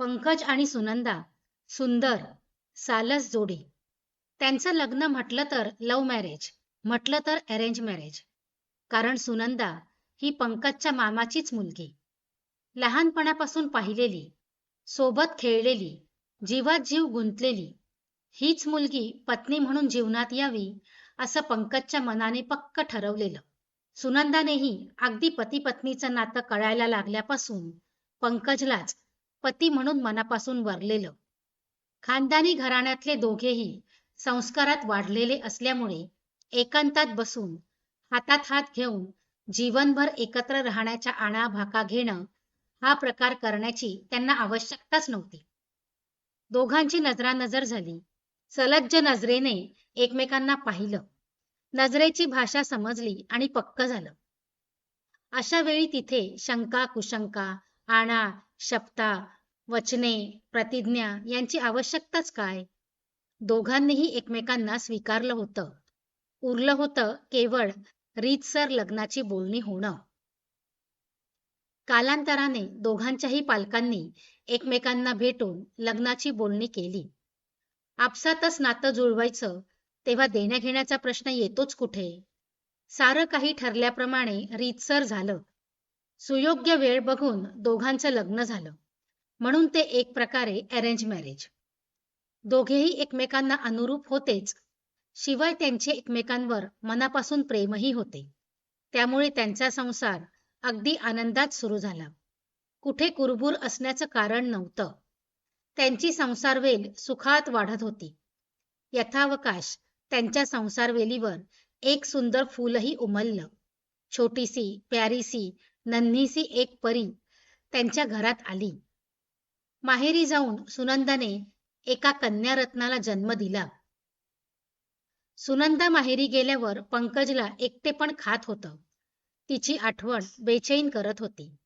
पंकज आणि सुनंदा सुंदर सालस जोडी. त्यांचं लग्न म्हटलं तर लव्ह मॅरेज म्हटलं तर अरेंज मॅरेज कारण सुनंदा ही पंकजच्या मामाचीच मुलगी. लहानपणापासून पाहिलेली सोबत खेळलेली जीवात जीव गुंतलेली हीच मुलगी पत्नी म्हणून जीवनात यावी असं पंकजच्या मनाने पक्क ठरवलेलं. सुनंदानेही अगदी पती पत्नीचं नातं कळायला लागल्यापासून पंकजलाच पती म्हणून मनापासून वरलेलं. खानदानी घराण्यातले दोघेही संस्कारात वाढलेले असल्यामुळे एकांतात बसून हातात हात घेऊन जीवनभर एकत्र राहण्याच्या आणाभाका घेणं हा प्रकार करण्याची त्यांना आवश्यकताच नव्हती. दोघांची नजरानजर झाली. सलज्ज नजरेने एकमेकांना पाहिलं. नजरेची भाषा समजली आणि पक्क झालं. अशा वेळी तिथे शंका कुशंका आणा शपथा वचने प्रतिज्ञा यांची आवश्यकताच काय? दोघांनीही एकमेकांना स्वीकारलं होतं. उरलं होतं केवळ रीतसर लग्नाची बोलणी होणं. कालांतराने दोघांच्याही पालकांनी एकमेकांना भेटून लग्नाची बोलणी केली. आपसातच नातं जुळवायचं तेव्हा देण्याघेण्याचा प्रश्न येतोच कुठे? सारं काही ठरल्याप्रमाणे रीतसर झालं. सुयोग्य वेळ बघून दोघांचं लग्न झालं. म्हणून ते एक प्रकारे अरेंज मॅरेज दोघेही एकमेकांना अनुरूप होतेच. शिवाय त्यांचे एकमेकांवर मनापासून प्रेमही होते. त्यामुळे त्यांचा संसार अगदी आनंदात सुरू झाला. कुठे कुरबूर असण्याचं कारण नव्हतं. त्यांची संसारवेल सुखात वाढत होती. यथावकाश त्यांच्या संसारवेलीवर एक सुंदर फूलही उमललं. छोटीसी प्यारीसी नन्हीसी एक परी त्यांच्या घरात आली. माहेरी जाऊन सुनंदाने एका कन्यारत्नाला जन्म दिला. सुनंदा माहेरी गेल्यावर पंकजला एकटेपण खात होतं. तिची आठवण बेचैन करत होती.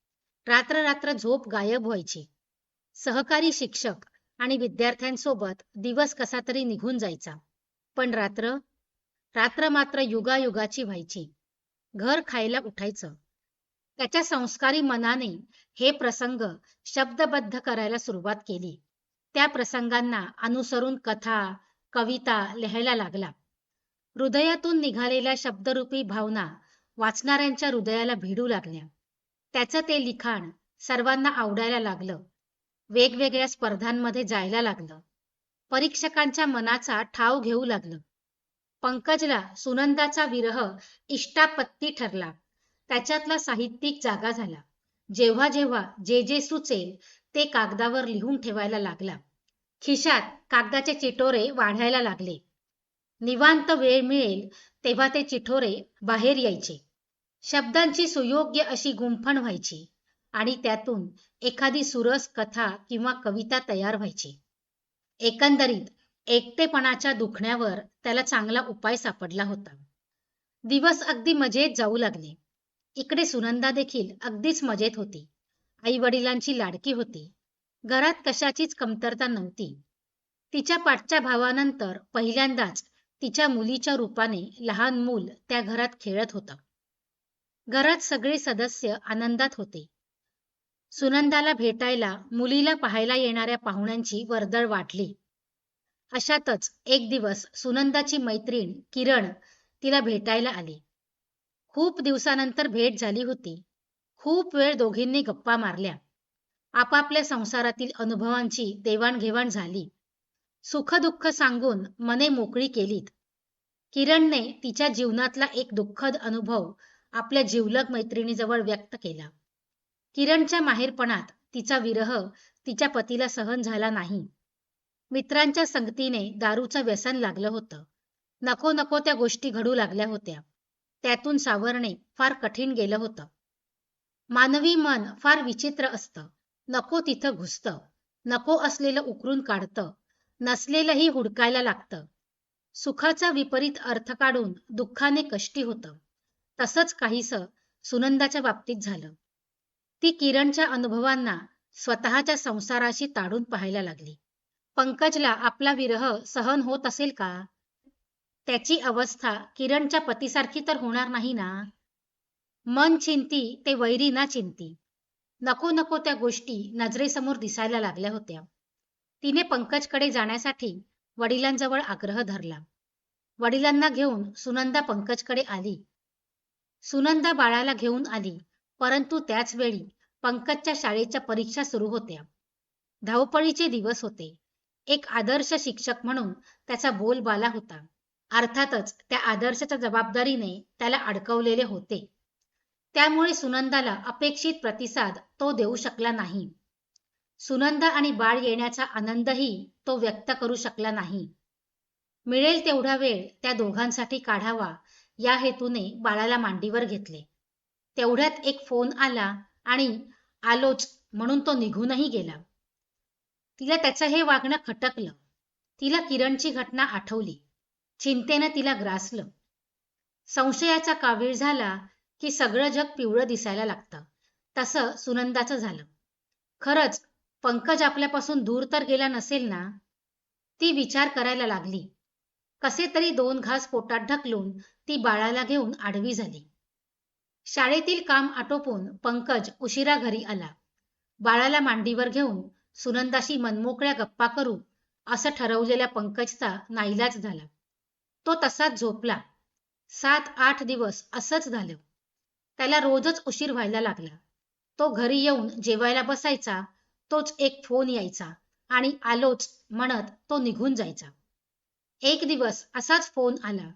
रात्र रात्र झोप गायब व्हायची. सहकारी शिक्षक आणि विद्यार्थ्यांसोबत दिवस कसा तरी निघून जायचा. पण रात्र रात्र मात्र युगायुगाची व्हायची. घर खायला उठायचं. त्याच्या संस्कारी मनाने हे प्रसंग शब्दबद्ध करायला सुरुवात केली. त्या प्रसंगांना अनुसरून कथा कविता लिहायला लागला. हृदयातून निघालेल्या शब्दरूपी भावना वाचणाऱ्यांच्या हृदयाला भिडू लागल्या. त्याचं ते लिखाण सर्वांना आवडायला लागलं. वेगवेगळ्या स्पर्धांमध्ये जायला लागलं. परीक्षकांच्या मनाचा ठाव घेऊ लागलं. पंकजला सुनंदाचा विरह इष्टापत्ती ठरला. त्याच्यातला साहित्यिक जागा झाला. जेव्हा जेव्हा जे जे सुचेल ते कागदावर लिहून ठेवायला लागला. खिशात कागदाचे चिटोरे वाढायला लागले. निवांत वेळ मिळेल तेव्हा ते चिठोरे बाहेर यायचे. शब्दांची सुयोग्य अशी गुंफण व्हायची आणि त्यातून एखादी सुरस कथा किंवा कविता तयार व्हायची. एकंदरीत एकटेपणाच्या दुखण्यावर त्याला चांगला उपाय सापडला होता. दिवस अगदी मजेत जाऊ लागले. इकडे सुनंदा देखील अगदीच मजेत होती. आई वडिलांची लाडकी होती. घरात कशाचीच कमतरता नव्हती. तिच्या पाठच्या भावानंतर पहिल्यांदाच तिच्या मुलीच्या रूपाने लहान मूल त्या घरात खेळत होतं. घरात सगळे सदस्य आनंदात होते. सुनंदाला भेटायला मुलीला पाहायला येणाऱ्या पाहुण्यांची वर्दळ वाढली अशातच एक दिवस सुनंदाची मैत्रीण किरण तिला भेटायला आली. खूप दिवसानंतर भेट झाली होती. खूप वेळ दोघींनी गप्पा मारल्या. आपापल्या संसारातील अनुभवांची देवाणघेवाण झाली. सुखदुःख सांगून मने मोकळी केलीत. किरणने तिच्या जीवनातला एक दुःखद अनुभव आपल्या जिवलग मैत्रिणीजवळ व्यक्त केला. किरणच्या माहेरपणात तिचा विरह तिच्या पतीला सहन झाला नाही. मित्रांच्या संगतीने दारूचं व्यसन लागलं होतं. नको नको त्या गोष्टी घडू लागल्या होत्या. त्यातून सावरणे फार कठीण गेलं होतं. मानवी मन फार विचित्र असतं. नको तिथं घुसतं. नको असलेलं उकरून काढतं. नसलेलंही हुडकायला लागतं. सुखाचा विपरीत अर्थ काढून दुःखाने कष्टी होतं. तसंच काहीसं सुनंदाच्या बाबतीत झालं. ती किरणच्या अनुभवांना स्वतःच्या संसाराशी ताडून पाहायला लागली. पंकजला आपला विरह सहन होत असेल का? त्याची अवस्था किरणच्या पतीसारखी तर होणार नाही ना? मन चिंती ते वैरी ना चिंती. नको नको त्या गोष्टी नजरेसमोर दिसायला लागल्या होत्या. तिने पंकजकडे जाण्यासाठी वडिलांजवळ आग्रह धरला. वडिलांना घेऊन सुनंदा पंकजकडे आली. सुनंदा बाळाला घेऊन आली परंतु त्याच वेळी पंकजच्या शाळेच्या परीक्षा सुरू होत्या. धावपळीचे दिवस होते. एक आदर्श शिक्षक म्हणून त्याचा बोलबाला होता. अर्थातच त्या आदर्शाच्या जबाबदारीने त्याला अडकवलेले होते. त्यामुळे सुनंदाला अपेक्षित प्रतिसाद तो देऊ शकला नाही. सुनंदा आणि बाळ येण्याचा आनंदही तो व्यक्त करू शकला नाही. मिळेल तेवढा वेळ त्या दोघांसाठी काढावा या हेतूने बाळाला मांडीवर घेतले. तेवढ्यात एक फोन आला आणि आलोच म्हणून तो निघूनही गेला. तिला त्याचं हे वागणं खटकलं. तिला किरणची घटना आठवली. चिंतेनं तिला ग्रासलं. संशयाचा कावीळ झाला की सगळं जग पिवळं दिसायला लागतं. तसं सुनंदाचं झालं. खरंच पंकज आपल्यापासून दूर तर गेला नसेल ना? ती विचार करायला लागली. कसे तरी दोन घास पोटात ढकलून ती बाळाला घेऊन आडवी झाली. शाळेतील काम आटोपून पंकज उशिरा घरी आला. बाळाला मांडीवर घेऊन सुनंदाशी मनमोकळ्या गप्पा करू असं ठरवलेल्या पंकजचा नाईलाज झाला. तो तसाच झोपला. सात आठ दिवस असंच झालं. त्याला रोजच उशीर व्हायला लागला. तो घरी येऊन जेवायला बसायचा तोच एक फोन यायचा आणि आलोच म्हणत तो निघून जायचा. एक दिवस असाच फोन आला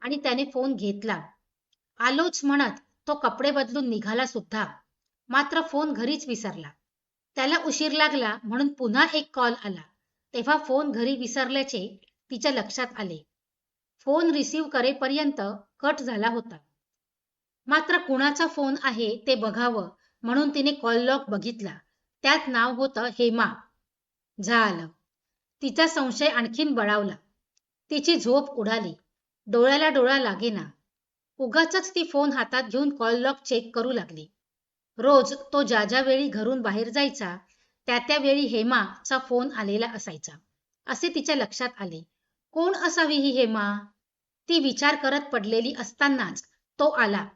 आणि त्याने फोन घेतला. आलोच म्हणत तो कपडे बदलून निघाला सुद्धा. मात्र फोन घरीच विसरला. त्याला उशीर लागला म्हणून पुन्हा एक कॉल आला. तेव्हा फोन घरी विसरल्याचे तिच्या लक्षात आले. फोन रिसीव करेपर्यंत कट झाला होता. मात्र कुणाचा फोन आहे ते बघावं म्हणून तिने कॉल लॉक बघितला. त्यात नाव होतं हेमा. झालं. तिचा संशय आणखीन बळावला. तिची झोप उडाली. डोळ्याला डोळा लागेना. उगाच ती फोन हातात घेऊन कॉल लॉक चेक करू लागली. रोज तो ज्या ज्या वेळी घरून बाहेर जायचा त्या त्या वेळी हेमाचा फोन आलेला असायचा. असे तिच्या लक्षात आले. कोण असावी ही हेमा? ती विचार करत पडलेली असतानाच तो आला.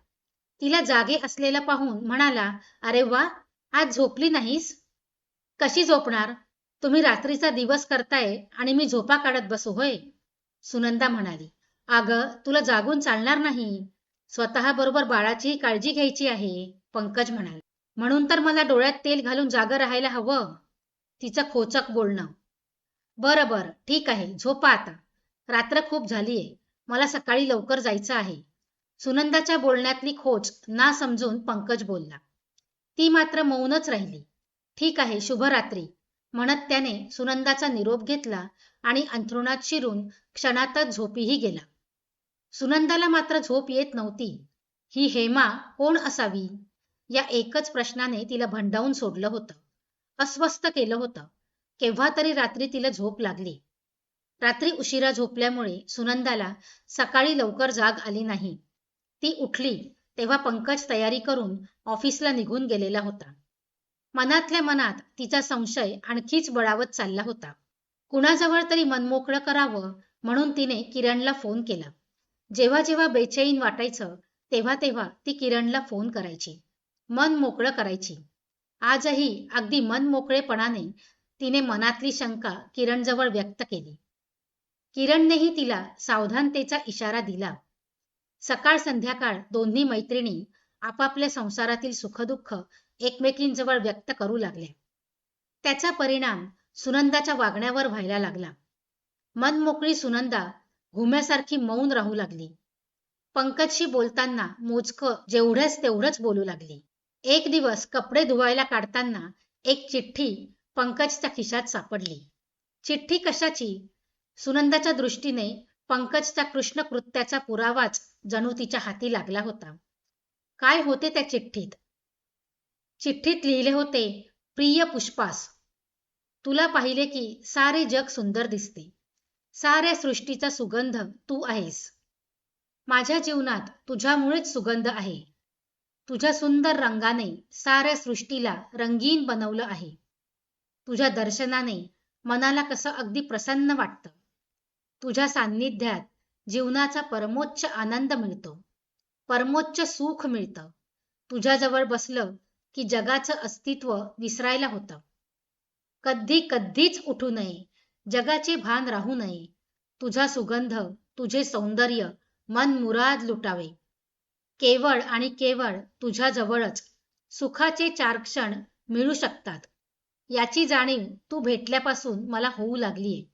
तिला जागे असलेला पाहून म्हणाला अरे वा आज झोपली नाहीस? कशी झोपणार? तुम्ही रात्रीचा दिवस करताय आणि मी झोपा काढत बसू होय? सुनंदा म्हणाली. अग तुला जागून चालणार नाही. स्वतःबरोबर बाळाचीही काळजी घ्यायची आहे पंकज म्हणाले. म्हणून तर मला डोळ्यात तेल घालून जाग राहायला हवं. तिचं खोचक बोलणं. बरं बरं ठीक आहे झोपा आता. रात्र खूप झालीये. मला सकाळी लवकर जायचं आहे. सुनंदाच्या बोलण्यातली खोच ना समजून पंकज बोलला. ती मात्र मौनच राहिली. ठीक आहे शुभरात्री. म्हणत त्याने सुनंदाचा निरोप घेतला आणि अंथरुणात शिरून क्षणातच झोपीही गेला. सुनंदाला मात्र झोप येत नव्हती. ही हेमा कोण असावी? या एकच प्रश्नाने तिला भंडावून सोडलं होतं. अस्वस्थ केलं होतं. केव्हा तरी रात्री तिला झोप लागली. रात्री उशिरा झोपल्यामुळे सुनंदाला सकाळी लवकर जाग आली नाही. ती उठली तेव्हा पंकज तयारी करून ऑफिसला निघून गेलेला होता. मनातल्या मनात तिचा संशय आणखीच बळावत चालला होता. कुणाजवळ तरी मनमोकळं करावं म्हणून तिने किरणला फोन केला. जेव्हा जेव्हा बेचैन वाटायचं तेव्हा तेव्हा ती किरणला फोन करायची. मन मोकळं करायची. आजही अगदी मन मोकळेपणाने तिने मनातली शंका किरणजवळ व्यक्त केली. किरणनेही तिला सावधानतेचा इशारा दिला. सकाळ संध्याकाळ दोन्ही मैत्रिणी आपापल्या संसारातील सुखदुःख एकमेकींजवळ व्यक्त करू लागल्या. त्याचा परिणाम सुनंदाच्या वागण्यावर व्हायला लागला. मनमोकळी सुनंदा घुम्यासारखी मौन राहू लागली. पंकजशी बोलताना मोजकं जेवढंच तेवढंच बोलू लागली. एक दिवस कपडे धुवायला काढताना एक चिठ्ठी पंकजच्या खिशात सापडली. चिठ्ठी कशाची? सुनंदाच्या दृष्टीने पंकजच्या कृष्ण कृत्याचा पुरावाच जणू तिच्या हाती लागला होता. काय होते त्या चिठ्ठीत? चिठ्ठीत लिहिले होते प्रिय पुष्पास तुला पाहिले की सारे जग सुंदर दिसते. साऱ्या सृष्टीचा सुगंध तू आहेस. माझ्या जीवनात तुझ्यामुळेच सुगंध आहे. तुझ्या सुंदर रंगाने साऱ्या सृष्टीला रंगीन बनवलं आहे. तुझ्या दर्शनाने मनाला कसं अगदी प्रसन्न वाटतं. तुझ्या सान्निध्यात जीवनाचा परमोच्च आनंद मिळतो. परमोच्च सुख मिळतं. तुझ्याजवळ बसलं की जगाचं अस्तित्व विसरायला होतं. कधी कधीच उठू नये. जगाचे भान राहू नये. तुझा सुगंध तुझे सौंदर्य मन मुराद लुटावे. केवळ आणि केवळ तुझ्याजवळच सुखाचे चार क्षण मिळू शकतात. याची जाणीव तू भेटल्यापासून मला होऊ लागलीये.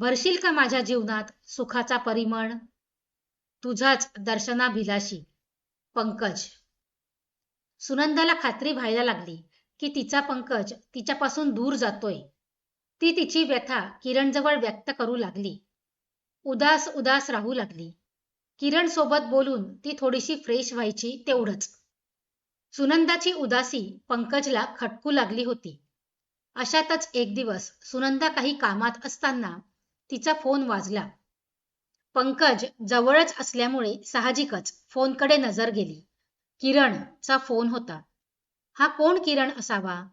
भरशील का माझ्या जीवनात सुखाचा परिमळ? तुझाच दर्शनाभिलाषी पंकज. सुनंदाला खात्री व्हायला लागली की तिचा पंकज तिच्यापासून दूर जातोय. ती तिची व्यथा किरणजवळ व्यक्त करू लागली. उदास उदास राहू लागली. किरण सोबत बोलून ती थोडीशी फ्रेश व्हायची तेवढंच. सुनंदाची उदासी पंकजला खटकू लागली होती. अशातच एक दिवस सुनंदा काही कामात असताना तिचा फोन वाजला. पंकज जवळच असल्यामुळे साहजिकच फोनकडे नजर गेली. किरणचा फोन होता. हा कोण किरण असावा?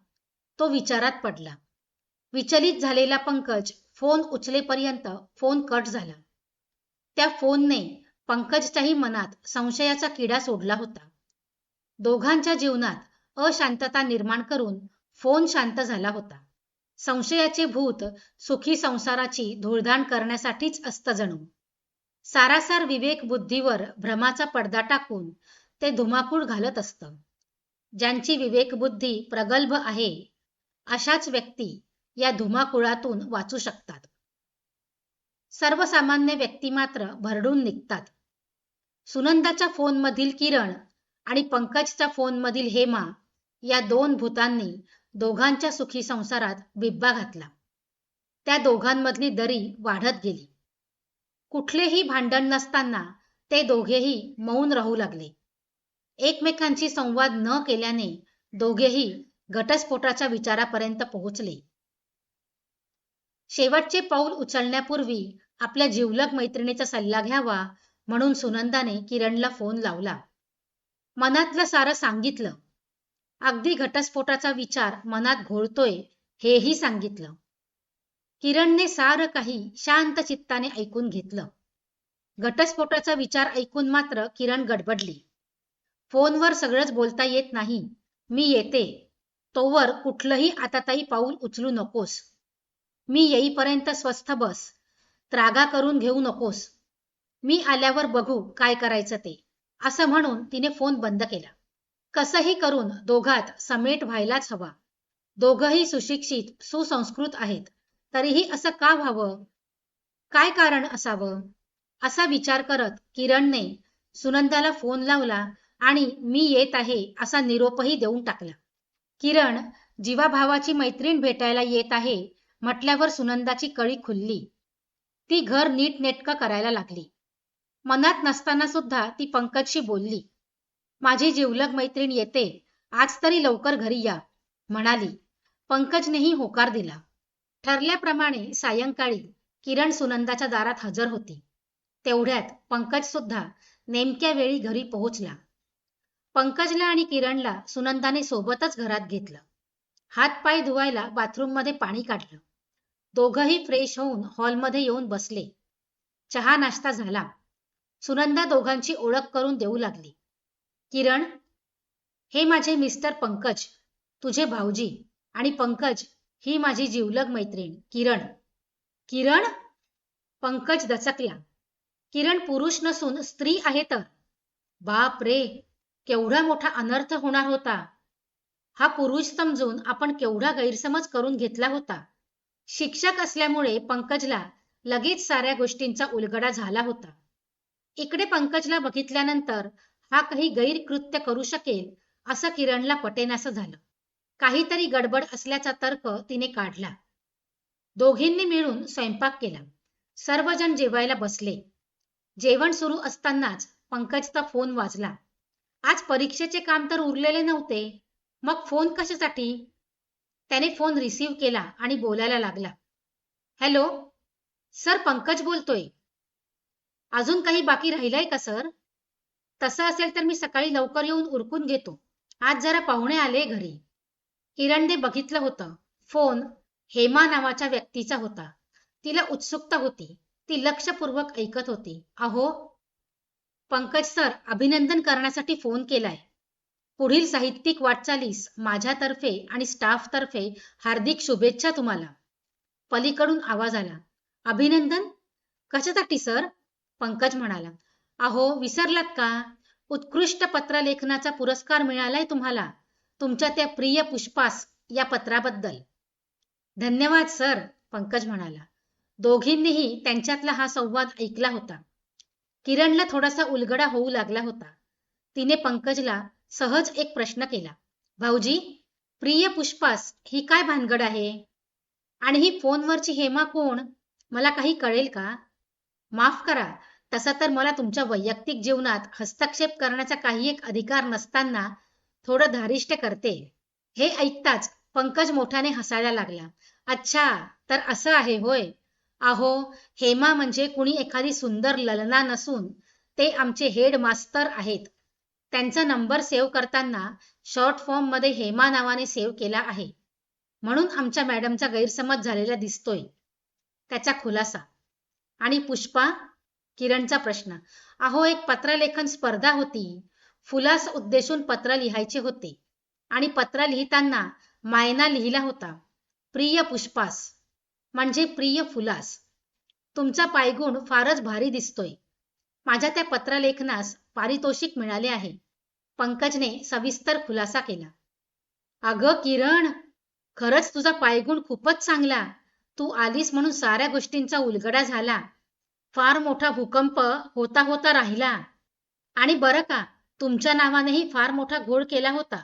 तो विचारात पडला. विचलित झालेला पंकज फोन उचलेपर्यंत फोन कट झाला. त्या फोनने पंकजच्याही मनात संशयाचा किडा सोडला होता. दोघांच्या जीवनात अशांतता निर्माण करून फोन शांत झाला होता. संशयाचे भूत सुखी संसाराची धूळधाण करण्यासाठीच असतं जणू. सारासार विवेक बुद्धीवर भ्रमाचा पडदा टाकून ते धुमाकूळ घालत असतं. ज्यांची विवेकबुद्धी प्रगल्भ आहे अशाच व्यक्ती या धुमाकुळातून वाचू शकतात. सर्वसामान्य व्यक्ती मात्र भरडून निघतात. सुनंदाच्या फोनमधील किरण आणि पंकजच्या फोनमधील हेमा या दोन भूतांनी दोघांच्या सुखी संसारात बिब्बा घातला. त्या दोघांमधली दरी वाढत गेली. कुठलेही भांडण नसताना ते दोघेही मौन राहू लागले. एकमेकांशी संवाद न केल्याने दोघेही घटस्फोटाच्या विचारापर्यंत पोहोचले. शेवटचे पाऊल उचलण्यापूर्वी आपल्या जिवलग मैत्रिणीचा सल्ला घ्यावा म्हणून सुनंदाने किरणला फोन लावला. मनातलं सारं सांगितलं अगदी घटस्फोटाचा विचार मनात घोळतोय हेही सांगितलं. किरणने सारं काही शांत चित्ताने ऐकून घेतलं. घटस्फोटाचा विचार ऐकून मात्र किरण गडबडली. फोनवर सगळंच बोलता येत नाही. मी येते. तोवर कुठलंही आताताई पाऊल उचलू नकोस. मी येईपर्यंत स्वस्थ बस. त्रागा करून घेऊ नकोस. मी आल्यावर बघू काय करायचं ते. असं म्हणून तिने फोन बंद केला. कसंही करून दोघात समेट व्हायलाच हवा. दोघंही सुशिक्षित सुसंस्कृत आहेत. तरीही असं का व्हावं? काय कारण असावं? असा विचार करत किरणने सुनंदाला फोन लावला आणि मी येत आहे असा निरोपही देऊन टाकला. किरण जीवाभावाची मैत्रीण भेटायला येत आहे म्हटल्यावर सुनंदाची कळी खुलली. ती घर नीट नेटकं करायला लागली. मनात नसताना सुद्धा ती पंकजशी बोलली. माझी जिवलग मैत्रीण येते. आज तरी लवकर घरी या म्हणाली. पंकजनेही होकार दिला. ठरल्याप्रमाणे सायंकाळी किरण सुनंदाच्या दारात हजर होती. तेवढ्यात पंकज सुद्धा नेमक्या वेळी घरी पोहोचला. पंकजला आणि किरणला सुनंदाने सोबतच घरात घेतलं. हातपाय धुवायला बाथरूममध्ये पाणी काढलं. दोघंही फ्रेश होऊन हॉलमध्ये येऊन बसले. चहा नाश्ता झाला. सुनंदा दोघांची ओळख करून देऊ लागली. किरण हे माझे मिस्टर पंकज तुझे भाऊजी आणि पंकज ही माझी जिवलग मैत्रीण किरण. किरण? पंकज दचकला. किरण पुरुष नसून स्त्री आहे तर. बाप रे केवढा मोठा अनर्थ होणार होता. हा पुरुष समजून आपण केवढा गैरसमज करून घेतला होता. शिक्षक असल्यामुळे पंकजला लगेच साऱ्या गोष्टींचा उलगडा झाला होता. इकडे पंकजला बघितल्यानंतर हा काही गैरकृत्य करू शकेल असं किरणला पटेनासं झालं. काहीतरी गडबड असल्याचा तर्क तिने काढला. दोघींनी मिळून स्वयंपाक केला. सर्वजण जेवायला बसले. जेवण सुरू असतानाच पंकजचा फोन वाजला. आज परीक्षेचे काम तर उरलेले नव्हते. मग फोन कशासाठी? त्याने फोन रिसीव्ह केला आणि बोलायला लागला. हॅलो सर पंकज बोलतोय. अजून काही बाकी राहिलंय का सर? तसं असेल तर मी सकाळी लवकर येऊन उरकून घेतो. आज जरा पाहुणे आले घरी. किरणने बघितलं होतं. फोन हेमा नावाच्या व्यक्तीचा होता. तिला उत्सुकता होती. ती लक्षपूर्वक ऐकत होती. अहो पंकज सर अभिनंदन करण्यासाठी फोन केलाय. पुढील साहित्यिक वाटचालीस माझ्यातर्फे आणि स्टाफतर्फे हार्दिक शुभेच्छा तुम्हाला. पलीकडून आवाज आला. अभिनंदन? कशासाठी सर? पंकज म्हणाला. अहो विसरलात का? उत्कृष्ट पत्रलेखनाचा पुरस्कार मिळालाय तुम्हाला. तुमच्या त्या प्रिय पुष्पास या पत्राबद्दल. धन्यवाद सर पंकज म्हणाला. दोघींनीही त्यांच्यातला हा संवाद ऐकला होता. किरणला थोडासा उलगडा होऊ लागला होता. तिने पंकजला सहज एक प्रश्न केला. भाऊजी प्रिय पुष्पास ही काय भानगड आहे? आणि ही फोनवरची हेमा कोण? मला काही कळेल का? माफ करा तसा तर मला तुमच्या वैयक्तिक जीवनात हस्तक्षेप करण्याचा काही एक अधिकार नसताना थोडं धारिष्ट करते. हे ऐकताच पंकज मोठ्याने हसायला लागला. अच्छा तर असं आहे होय. अहो हेमा म्हणजे कुणी एखादी सुंदर ललना नसून ते आमचे हेड मास्तर आहेत. त्यांचा नंबर सेव्ह करताना शॉर्ट फॉर्ममध्ये हेमा नावाने सेव्ह केला आहे. म्हणून आमच्या मॅडमचा गैरसमज झालेला दिसतोय. त्याचा खुलासा. आणि पुष्पा किरणचा प्रश्न. अहो एक पत्रलेखन स्पर्धा होती. फुलास उद्देशून पत्र लिहायचे होते. आणि पत्र लिहिताना मायना लिहिला होता. प्रिय पुष्पास. म्हणजे प्रिय फुलास. तुमचा पायगुण फारच भारी दिसतोय. माझ्या त्या पत्रलेखनास पारितोषिक मिळाले आहे. पंकजने सविस्तर खुलासा केला. अगं किरण खरंच तुझा पायगुण खूपच चांगला. तू आलीस म्हणून साऱ्या गोष्टींचा उलगडा झाला. फार मोठा भूकंप होता होता राहिला. आणि बरं का तुमच्या नावानेही फार मोठा घोळ केला होता.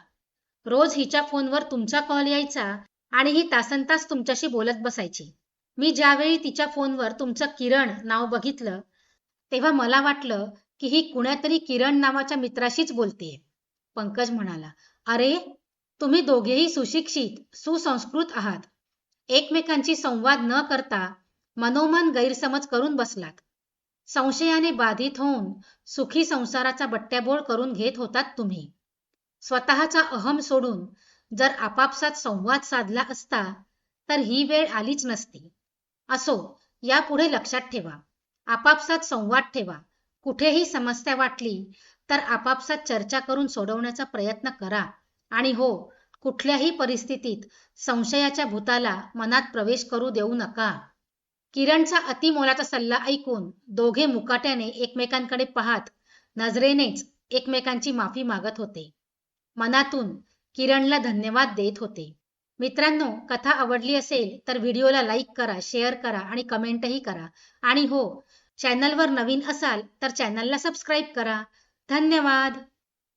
रोज हिच्या फोनवर तुमचा कॉल यायचा आणि ही तासन तास तुमच्याशी बोलत बसायची. मी ज्यावेळी तिच्या फोनवर तुमचं किरण नाव बघितलं तेव्हा मला वाटलं की ही कुण्यातरी किरण नावाच्या मित्राशीच बोलतेय. पंकज म्हणाला अरे तुम्ही दोघेही सुशिक्षित सुसंस्कृत आहात. एकमेकांची संवाद न करता मनोमन गैरसमज करून बसलात. संशयाने बाधित होऊन सुखी संसाराचा बट्ट्याबोळ करून घेत होतात तुम्ही. स्वतःचा अहम सोडून जर आपापसात संवाद साधला असता तर ही वेळ आलीच नसती. असो यापुढे लक्षात ठेवा. आपापसात संवाद ठेवा. कुठेही समस्या वाटली तर आपापसात चर्चा करून सोडवण्याचा प्रयत्न करा. आणि हो कुठल्याही परिस्थितीत संशयाच्या भूताला मनात प्रवेश करू देऊ नका. किरणचा अतिमोलाचा सल्ला ऐकून दोघे मुकाट्याने एकमेकांकडे पाहत नजरेनेच एकमेकांची माफी मागत होते. मनातून किरणला धन्यवाद देत होते. मित्रांनो कथा आवडली असेल तर व्हिडिओला लाईक करा शेअर करा आणि कमेंटही करा. आणि हो चॅनलवर नवीन असाल तर चॅनलला सबस्क्राईब करा. धन्यवाद!